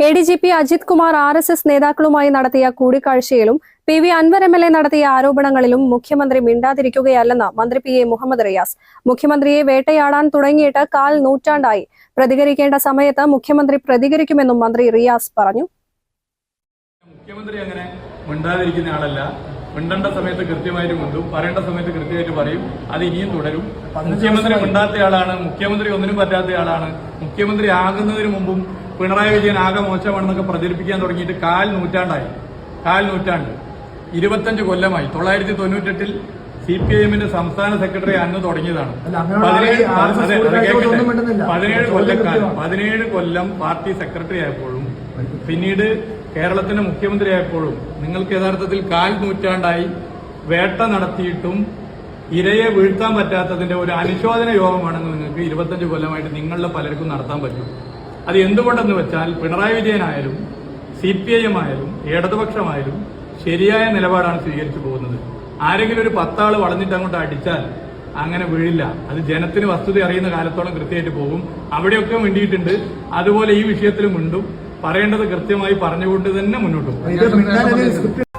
A D G P Ajith Kumar R S S നേതാക്കളുമായി നടത്തിയ കൂടിക്കാഴ്ചയിലും P V Anvar M L A നടത്തിയ ആരോപണങ്ങളിലും മുഖ്യമന്ത്രി മിണ്ടാതിരിക്കുകയല്ലെന്ന് മന്ത്രി പി എ മുഹമ്മദ് റിയാസ്. മുഖ്യമന്ത്രിയെ വേട്ടയാടാൻ തുടങ്ങിയിട്ട് കാൽ നൂറ്റാണ്ടായി. പ്രതികരിക്കേണ്ട സമയത്ത് മുഖ്യമന്ത്രി പ്രതികരിക്കുമെന്നും മന്ത്രി റിയാസ് പറഞ്ഞു. മുഖ്യമന്ത്രി അങ്ങനെ മിണ്ടാതിരിക്കുന്ന ആളല്ല. മിണ്ടേണ്ട സമയത്ത് കൃത്യമായിട്ട് മിണ്ടും. പറയേണ്ട സമയത്ത് കൃത്യമായിട്ട് പറയും. അത് ഇനിയും തുടരും. മുഖ്യമന്ത്രി മിണ്ടാത്ത ആളാണ്. മുഖ്യമന്ത്രി ഒന്നിനും പറ്റാത്ത ആളാണ്. മുഖ്യമന്ത്രി ആകുന്നതിന് മുമ്പും പിണറായി വിജയൻ ആകെ മോശമാണെന്നൊക്കെ പ്രചരിപ്പിക്കാൻ തുടങ്ങിയിട്ട് കാൽ നൂറ്റാണ്ടായി. കാൽ നൂറ്റാണ്ട്. ഇരുപത്തഞ്ച് കൊല്ലമായി. തൊള്ളായിരത്തി തൊണ്ണൂറ്റെട്ടിൽ സി പി ഐ എമ്മിന്റെ സംസ്ഥാന സെക്രട്ടറി അന്ന് തുടങ്ങിയതാണ്. പതിനേഴ് കൊല്ലക്കാലം. പതിനേഴ് കൊല്ലം പാർട്ടി സെക്രട്ടറി ആയപ്പോഴും പിന്നീട് കേരളത്തിന്റെ മുഖ്യമന്ത്രി ആയപ്പോഴും നിങ്ങൾക്ക് യഥാർത്ഥത്തിൽ കാൽ നൂറ്റാണ്ടായി വേട്ട നടത്തിയിട്ടും ഇരയെ വീഴ്ത്താൻ പറ്റാത്തതിന്റെ ഒരു അനുശോചന യോഗമാണെങ്കിൽ നിങ്ങൾക്ക് ഇരുപത്തഞ്ച് കൊല്ലമായിട്ട് നിങ്ങളുടെ പലർക്കും നടത്താൻ പറ്റും. അത് എന്തുകൊണ്ടെന്ന് വെച്ചാൽ പിണറായി വിജയനായാലും സി പി ഐ എം ആയാലും ഇടതുപക്ഷമായാലും ശരിയായ നിലപാടാണ് സ്വീകരിച്ചു പോകുന്നത്. ആരെങ്കിലും ഒരു പത്താൾ വളഞ്ഞിട്ട് അങ്ങോട്ട് അടിച്ചാൽ അങ്ങനെ വീഴില്ല. അത് ജനത്തിന് വസ്തുത അറിയുന്ന കാലത്തോളം കൃത്യമായിട്ട് പോകും. അവിടെയൊക്കെ വേണ്ടിയിട്ടുണ്ട് അതുപോലെ ഈ വിഷയത്തിലും ഉണ്ടും പറയേണ്ടത് കൃത്യമായി പറഞ്ഞുകൊണ്ട് തന്നെ മുന്നോട്ട് പോകും.